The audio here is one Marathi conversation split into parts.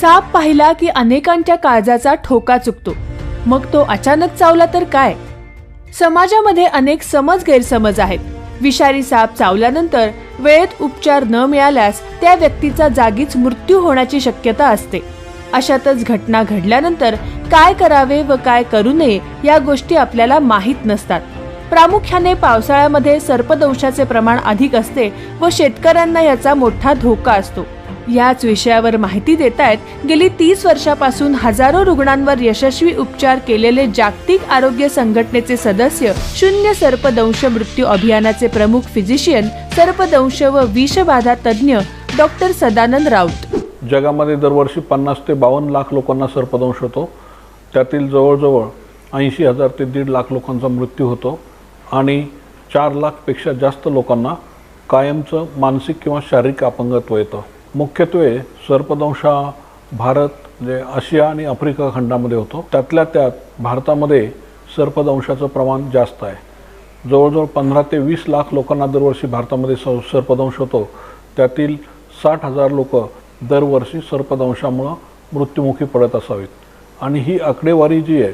साप पाहिला की अनेकांच्या काळजाचा ठोका चुकतो. मग तो अचानक चावला तर काय? समाजामध्ये अनेक समज गैरसमज आहेत. विषारी साप चावल्यानंतर वेळेत उपचार न मिळाल्यास त्या व्यक्तीचा जागीच मृत्यू होण्याची शक्यता असते. अशातच घटना घडल्यानंतर काय करावे व काय करू नये या गोष्टी आपल्याला माहीत नसतात. प्रामुख्याने पावसाळ्यामध्ये सर्पदंशाचे प्रमाण अधिक असते व शेतकऱ्यांना याचा मोठा धोका असतो. याच विषयावर माहिती देत आहेत गेली तीस वर्षापासून हजारो रुग्णांवर यशस्वी उपचार केलेले जागतिक आरोग्य संघटनेचे सदस्य शून्य सर्पदंश मृत्यू अभियानाचे प्रमुख फिजिशियन सर्पदंश व विषबाधा तज्ज्ञ डॉक्टर सदानंद राऊत. जगामध्ये दरवर्षी पन्नास ते बावन्न लाख लोकांना सर्पदंश होतो. त्यातील जवळजवळ ऐंशी हजार ते दीड लाख लोकांचा मृत्यू होतो आणि चार लाखपेक्षा जास्त लोकांना कायमचं मानसिक किंवा शारीरिक अपंगत्व येतं. मुख्यत्वे सर्पदंश हा भारत म्हणजे आशिया आणि आफ्रिका खंडामध्ये होतो त्यातल्या त्यात भारतामध्ये सर्पदंशाचं प्रमाण जास्त आहे. जवळजवळ पंधरा ते वीस लाख लोकांना दरवर्षी भारतामध्ये स सर्पदंश होतो. त्यातील साठ हजार लोक दरवर्षी सर्पदंशामुळं मृत्युमुखी पडत असावीत. आणि ही आकडेवारी जी आहे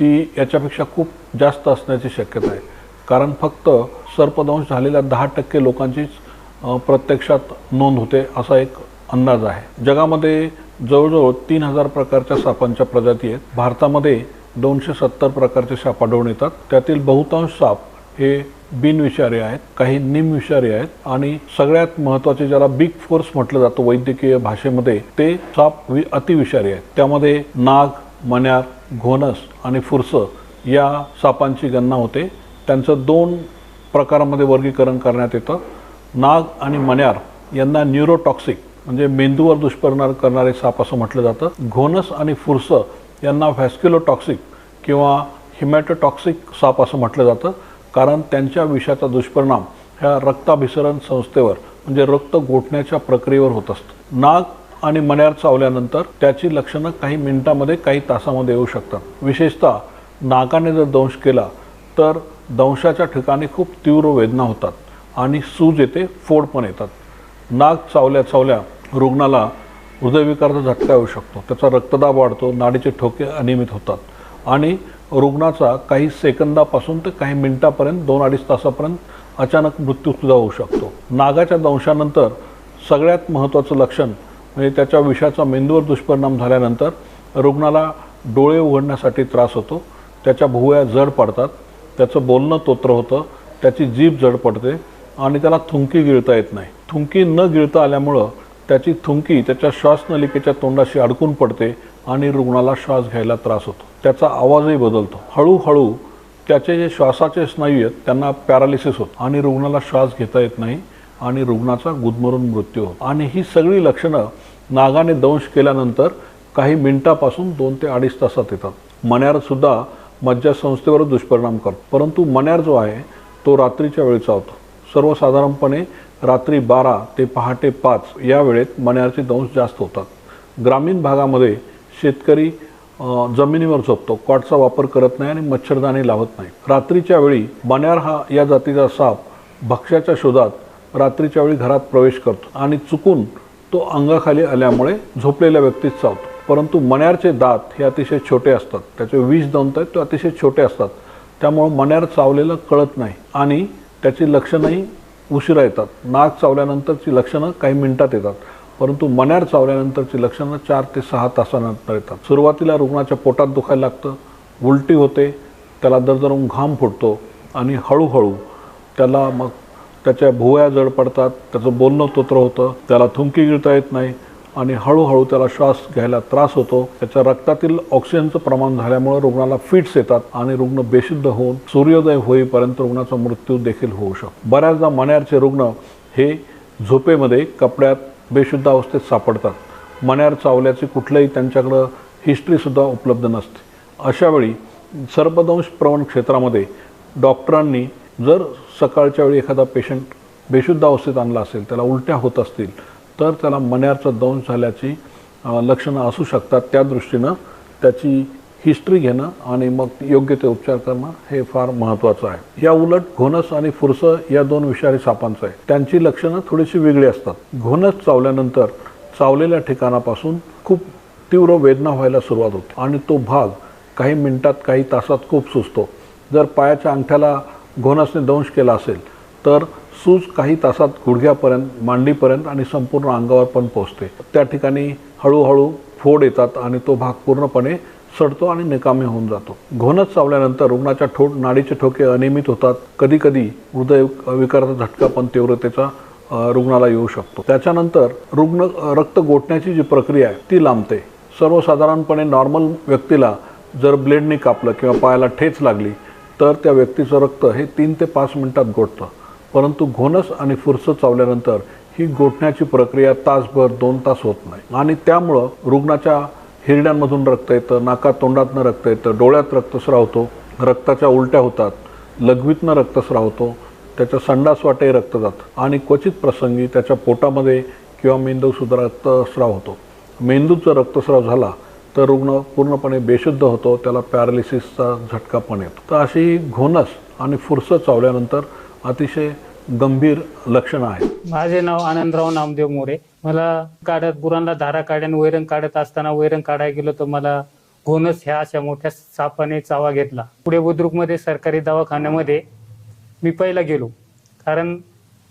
ती याच्यापेक्षा खूप जास्त असण्याची शक्यता आहे. कारण फक्त सर्पदंश झालेल्या दहा टक्के लोकांचीच प्रत्यक्षात नोंद होते असा एक अंदाज आहे. जगामध्ये जवळजवळ तीन हजार प्रकारच्या सापांच्या प्रजाती आहेत. भारतामध्ये दोनशे सत्तर प्रकारचे साप आढळून येतात. त्यातील बहुतांश साप हे बिनविषारी आहेत काही निमविषारी आहेत आणि सगळ्यात महत्त्वाचे ज्याला बिग फोर्स म्हटलं जातं वैद्यकीय भाषेमध्ये ते साप वि अतिविषारी आहेत. त्यामध्ये नाग मण्यार घोणस आणि फुरस या सापांची गणना होते. त्यांचं दोन प्रकारामध्ये वर्गीकरण करण्यात येतं. नाग आणि मण्यार यांना न्यूरोटॉक्सिक म्हणजे मेंदूवर दुष्परिणाम करणारे साप असं म्हटलं जातं. घोनस आणि फुरस यांना व्हॅस्क्युलोटॉक्सिक किंवा हिमॅटोटॉक्सिक साप असं म्हटलं जातं. कारण त्यांच्या विषाचा दुष्परिणाम ह्या रक्ताभिसरण संस्थेवर म्हणजे रक्त गोठण्याच्या प्रक्रियेवर होत असतं. नाग आणि मण्यार चावल्यानंतर त्याची लक्षणं काही मिनिटामध्ये काही तासामध्ये येऊ शकतात. विशेषतः नागाने जर दंश केला तर दंशाच्या ठिकाणी खूप तीव्र वेदना होतात आणि सूज येते फोड पण येतात. नाग चावल्या चावल्या रुग्णाला हृदयविकाराचा झटका येऊ शकतो. त्याचा रक्तदाब वाढतो नाडीचे ठोके अनियमित होतात. आणि रुग्णाचा काही सेकंदापासून ते काही मिनिटापर्यंत दोन अडीच तासापर्यंत अचानक मृत्यूसुद्धा होऊ शकतो. नागाच्या दंशानंतर सगळ्यात महत्त्वाचं लक्षण म्हणजे त्याच्या विषाचा मेंदूवर दुष्परिणाम झाल्यानंतर रुग्णाला डोळे उघडण्यासाठी त्रास होतो. त्याच्या भुवया जड पडतात. त्याचं बोलणं तोत्र होतं. त्याची जीभ जड पडते. आणि त्याला थुंकी गिळता येत नाही. थुंकी न गिळता आल्यामुळं त्याची थुंकी त्याच्या श्वासनलिकेच्या तोंडाशी अडकून पडते आणि रुग्णाला श्वास घ्यायला त्रास होतो. त्याचा आवाजही बदलतो. हळूहळू त्याचे जे श्वासाचे स्नायू आहेत त्यांना पॅरालिसिस होतो आणि रुग्णाला श्वास घेता येत नाही आणि रुग्णाचा गुदमरून मृत्यू होतो. आणि ही सगळी लक्षणं नागाने दंश केल्यानंतर काही मिनिटापासून दोन ते अडीच तासात येतात. मण्यारसुद्धा मज्जासंस्थेवर दुष्परिणाम करतो. परंतु मण्यार जो आहे तो रात्रीच्या वेळेचा होतो. सर्वसाधारणपणे रात्री बारा ते पहाटे पाच या वेळेत मण्यारचे दंश जास्त होतात. ग्रामीण भागामध्ये शेतकरी जमिनीवर झोपतो. कॉटचा वापर करत नाही आणि मच्छरदाणी लावत नाही. रात्रीच्या वेळी मण्यार हा या जातीचा साप भक्ष्याच्या शोधात रात्रीच्या वेळी घरात प्रवेश करतो आणि चुकून तो अंगाखाली आल्यामुळे झोपलेल्या व्यक्तीस चावतो. परंतु मण्यारचे दात हे अतिशय छोटे असतात. त्याचे विष दंत आहेत ते अतिशय छोटे असतात. त्यामुळं मण्यार चावलेलं कळत नाही आणि त्याची लक्षणंही उशिरा येतात. नाक चावल्यानंतरची लक्षणं काही मिनिटात येतात. परंतु मण्यार चावल्यानंतरची लक्षणं चार ते सहा तासानंतर येतात. सुरुवातीला रुग्णाच्या पोटात दुखायला लागतं. उलटी होते. त्याला दरदरून घाम फुटतो आणि हळूहळू त्याला मग त्याच्या भुवया जड पडतात. त्याचं बोलणं तोत्र होतं. त्याला थुंकी गिळता येत नाही. आणि हळूहळू त्याला श्वास घ्यायला त्रास होतो. त्याच्या रक्तातील ऑक्सिजनचं प्रमाण झाल्यामुळे रुग्णाला फिट्स येतात आणि रुग्ण बेशुद्ध होऊन सूर्योदय होईपर्यंत रुग्णाचा मृत्यू देखील होऊ शकतो. बऱ्याचदा मण्यारचे रुग्ण हे झोपेमध्ये कपड्यात बेशुद्ध अवस्थेत सापडतात. मण्यार चावल्याची कुठलंही त्यांच्याकडं हिस्ट्रीसुद्धा उपलब्ध नसते. अशावेळी सर्पदंश प्रवण क्षेत्रामध्ये डॉक्टरांनी जर सकाळच्या वेळी एखादा पेशंट बेशुद्ध अवस्थेत आणला असेल त्याला उलट्या होत असतील तर त्याला मण्याचं दंश झाल्याची लक्षणं असू शकतात. त्या दृष्टीनं त्याची हिस्ट्री घेणं आणि मग योग्य ते उपचार करणं हे फार महत्त्वाचं आहे. या उलट घोणस आणि फुरसं या दोन विषारी सापांचं आहे. त्यांची लक्षणं थोडीशी वेगळी असतात. घोणस चावल्यानंतर चावलेल्या ठिकाणापासून खूप तीव्र वेदना व्हायला सुरुवात होते आणि तो भाग काही मिनिटात काही तासात खूप सुचतो जर पायाच्या अंगठ्याला घोणसने दंश केला असेल तर सूज काही तासात गुडघ्यापर्यंत मांडीपर्यंत आणि संपूर्ण अंगावर पण पोहोचते त्या ठिकाणी हळूहळू फोड येतात आणि तो भाग पूर्णपणे सडतो आणि निकामी होऊन जातो. घोनच चावल्यानंतर रुग्णाच्या ठो नाडीचे ठोके अनियमित होतात. कधीकधी हृदय विकाराचा झटका पण तीव्रतेचा रुग्णाला येऊ शकतो. त्याच्यानंतर रुग्ण रक्त गोठण्याची जी प्रक्रिया आहे ती लांबते. सर्वसाधारणपणे नॉर्मल व्यक्तीला जर ब्लेडने कापलं किंवा पायाला ठेच लागली तर त्या व्यक्तीचं रक्त हे तीन ते पाच मिनिटात गोठतं. परंतु घोणस आणि फुरसं चावल्यानंतर ही गोठण्याची प्रक्रिया तासभर दोन तास होत नाही. आणि त्यामुळं रुग्णाच्या हिरड्यांमधून रक्त येतं नाका तोंडातनं रक्त येतं डोळ्यात रक्तस्राव होतो. रक्ताच्या उलट्या होतात लघवीतनं रक्तस्राव होतो त्याच्या संडास वाटे रक्त जातं. आणि क्वचित प्रसंगी त्याच्या पोटामध्ये किंवा मेंदूसुद्धा रक्तस्राव होतो. मेंदूचा रक्तस्राव झाला तर रुग्ण पूर्णपणे बेशुद्ध होतो त्याला पॅरालिसिसचा झटका पण येतो. तर अशी घोणस आणि फुरसं चावल्यानंतर अतिशय गंभीर लक्षणं आहेत. माझे नाव आनंदराव नामदेव मोरे. मला काढत गुरांना धारा काढ्यान वैरण काढत असताना वैरण काढायला गेलो तर मला घोणस ह्या अशा मोठ्या सापाने चावा घेतला. पुढे बुद्रुकमध्ये सरकारी दवाखान्यामध्ये मी पहिला गेलो. कारण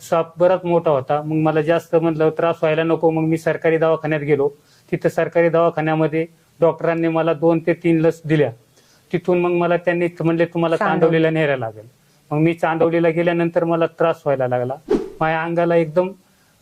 साप बराच मोठा होता. मग मला जास्त म्हटलं त्रास व्हायला नको. मग मी सरकारी दवाखान्यात गेलो. तिथं सरकारी दवाखान्यामध्ये डॉक्टरांनी मला दोन ते तीन लस दिल्या. तिथून मग मला त्यांनी म्हणले तुम्हाला. चांदवलीला न्यायला लागेल. मग मी चांदवलीला गेल्यानंतर मला त्रास व्हायला लागला. माझ्या अंगाला एकदम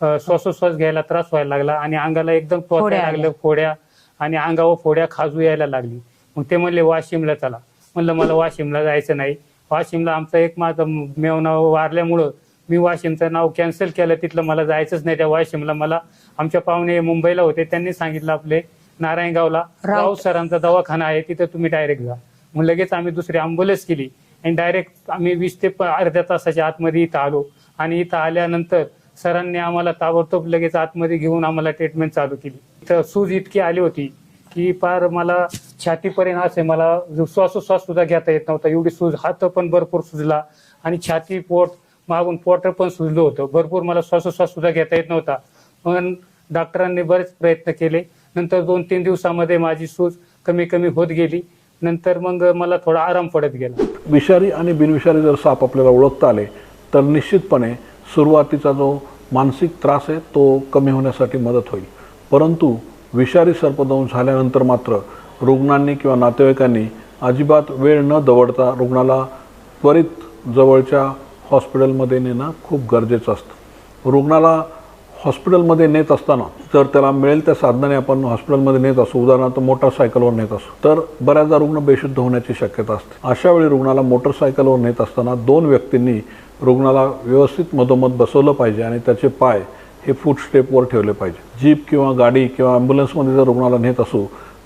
श्वासोश्वास घ्यायला त्रास व्हायला लागला आणि अंगाला एकदम फोड्या टोचायला. लागलं फोड्या. आणि अंगावर फोड्या खाजू यायला लागली. मग ते म्हणले वाशिमला चला. म्हणलं मला वाशिमला जायचं नाही. वाशिमला आमचा एक माझा मेवना वारल्यामुळं मी वाशिमचं नाव कॅन्सल केलं. तिथलं मला जायचंच नाही. त्या वाशिमला मला आमच्या पाहुणे मुंबईला होते. त्यांनी सांगितलं आपले नारायणगावला. राऊत. सरांचा दवाखाना आहे. तिथं तुम्ही डायरेक्ट जा. मग लगेच आम्ही दुसरी अँब्युलन्स केली. आणि डायरेक्ट आम्ही वीस ते प- अर्ध्या तासाच्या आतमध्ये इथं आलो. आणि इथं आल्यानंतर सरांनी आम्हाला ताबडतोब लगेच आतमध्ये घेऊन आम्हाला ट्रीटमेंट चालू केली. इथं सूज इतकी आली होती की पार मला छातीपर्यंत असे मला श्वासोश्वास सुद्धा घेता येत नव्हता. एवढी सूज हात पण भरपूर सुजला आणि छाती पोट मागून पोट पण सुजलं होतं. भरपूर मला श्वासोश्वास सुद्धा घेता येत नव्हता. पण डॉक्टरांनी बरेच प्रयत्न केले. नंतर दोन तीन दिवसामध्ये माझी सूज कमी कमी होत गेली. नंतर मग मला थोडा आराम पडत गेला. विषारी आणि बिनविषारी जर साप आपल्याला ओळखता आले तर निश्चितपणे सुरुवातीचा जो मानसिक त्रास आहे तो कमी होण्यासाठी मदत होईल. परंतु विषारी सर्पदंश झाल्यानंतर मात्र रुग्णांनी किंवा नातेवाईकांनी अजिबात वेळ न दवडता रुग्णाला त्वरित जवळच्या हॉस्पिटलमध्ये नेणं खूप गरजेचं असतं. रुग्णाला हॉस्पिटलमध्ये नेत असताना जर त्याला मिळेल त्या साधनाने आपण हॉस्पिटलमध्ये नेत असू उदाहरणार्थ मोटरसायकलवर नेत असू तर बऱ्याचदा रुग्ण बेशुद्ध होण्याची शक्यता असते. अशा वेळी रुग्णाला मोटरसायकलवर नेत असताना दोन व्यक्तींनी रुग्णाला व्यवस्थित मधोमध बसवलं पाहिजे आणि त्याचे पाय हे फूट स्टेपवर ठेवले पाहिजे. जीप किंवा गाडी किंवा ॲम्ब्युलन्समध्ये जर रुग्णाला नेत असू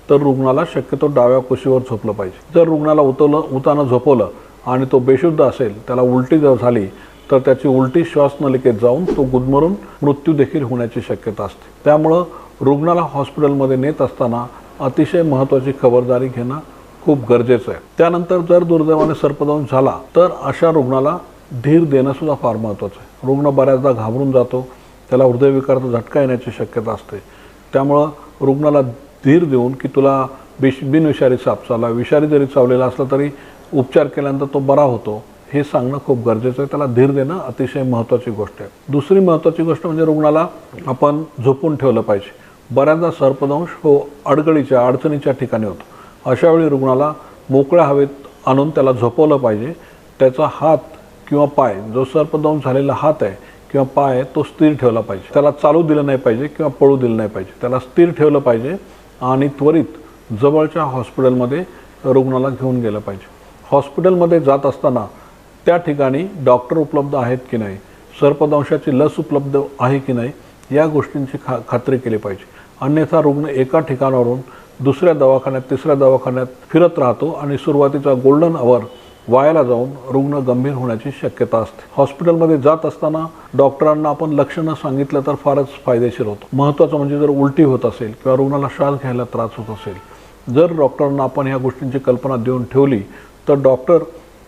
तर रुग्णाला शक्यतो डाव्या कुशीवर झोपलं पाहिजे. जर रुग्णाला उतवलं उताना झोपवलं आणि तो बेशुद्ध असेल त्याला उलटी जर झाली तर त्याची उलटी श्वासनलिकेत जाऊन तो गुदमरून मृत्यू देखील होण्याची शक्यता असते. त्यामुळं रुग्णाला हॉस्पिटलमध्ये नेत असताना अतिशय महत्त्वाची खबरदारी घेणं खूप गरजेचं आहे. त्यानंतर जर दुर्दैवाने सर्पदंश झाला तर अशा रुग्णाला धीर देणं सुद्धा फार महत्त्वाचं आहे. रुग्ण बऱ्याचदा घाबरून जातो त्याला हृदयविकाराचा झटका येण्याची शक्यता असते. त्यामुळं रुग्णाला धीर देऊन की तुला बिश बिनविषारी साप चावला विषारी जरी चावलेला असला तरी उपचार केल्यानंतर तो बरा होतो. हे सांगणं खूप गरजेचं आहे. त्याला धीर देणं अतिशय महत्त्वाची गोष्ट आहे. दुसरी महत्त्वाची गोष्ट म्हणजे रुग्णाला आपण झोपून ठेवलं पाहिजे. बऱ्याचदा सर्पदंश हो अडगळीच्या अडचणीच्या ठिकाणी होतो. अशावेळी रुग्णाला मोकळ्या हवेत आणून त्याला झोपवलं पाहिजे. त्याचा हात किंवा पाय जो सर्पदंश झालेला हात आहे किंवा पाय तो स्थिर ठेवला पाहिजे. त्याला चालू दिलं नाही पाहिजे किंवा पळू दिलं नाही पाहिजे. त्याला स्थिर ठेवलं पाहिजे आणि त्वरित जवळच्या हॉस्पिटलमध्ये रुग्णाला घेऊन गेलं पाहिजे. हॉस्पिटलमध्ये जात असताना त्या ठिकाणी डॉक्टर उपलब्ध आहेत की नाही? सर्पदंशाची लस उपलब्ध आहे की नाही? या गोष्टींची खा खात्री केली पाहिजे. अन्यथा रुग्ण एका ठिकाणावरून दुसऱ्या दवाखान्यात तिसऱ्या दवाखान्यात फिरत राहतो आणि सुरुवातीचा गोल्डन अवर वायाला जाऊन रुग्ण गंभीर होण्याची शक्यता असते. हॉस्पिटलमध्ये जात असताना डॉक्टरांना आपण लक्षणं सांगितलं तर फारच फायदेशीर होतं. महत्त्वाचं म्हणजे जर उलटी होत असेल किंवा रुग्णाला श्वास घ्यायला त्रास होत असेल जर डॉक्टरांना आपण ह्या गोष्टींची कल्पना देऊन ठेवली तर डॉक्टर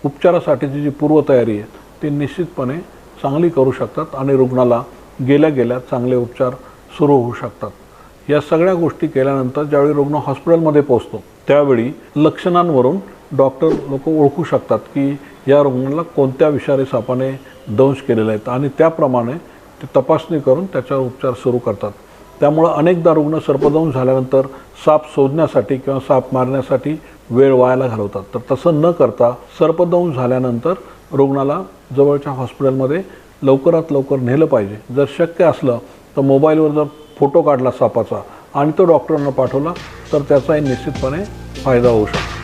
उपचारासाठीची जी पूर्वतयारी आहे ती निश्चितपणे चांगली करू शकतात आणि रुग्णाला गेल्या गेल्या चांगले उपचार सुरू होऊ शकतात. या सगळ्या गोष्टी केल्यानंतर ज्यावेळी रुग्ण हॉस्पिटलमध्ये पोहोचतो त्यावेळी लक्षणांवरून डॉक्टर लोक ओळखू शकतात की या रुग्णाला कोणत्या विषारी सापाने दंश केलेले आहेत आणि त्याप्रमाणे ते तपासणी करून त्याच्यावर उपचार सुरू करतात. त्यामुळं अनेकदा रुग्ण सर्पदंश झाल्यानंतर साप शोधण्यासाठी किंवा साप मारण्यासाठी वेळ वायाला घालवतात. तर तसं न करता सर्पदंश झाल्यानंतर रुग्णाला जवळच्या हॉस्पिटलमध्ये लवकरात लवकर नेलं पाहिजे. जर शक्य असलं तर मोबाईलवर जर फोटो काढला सापाचा आणि तो डॉक्टरांना पाठवला तर त्याचाही निश्चितपणे फायदा होऊ शकतो.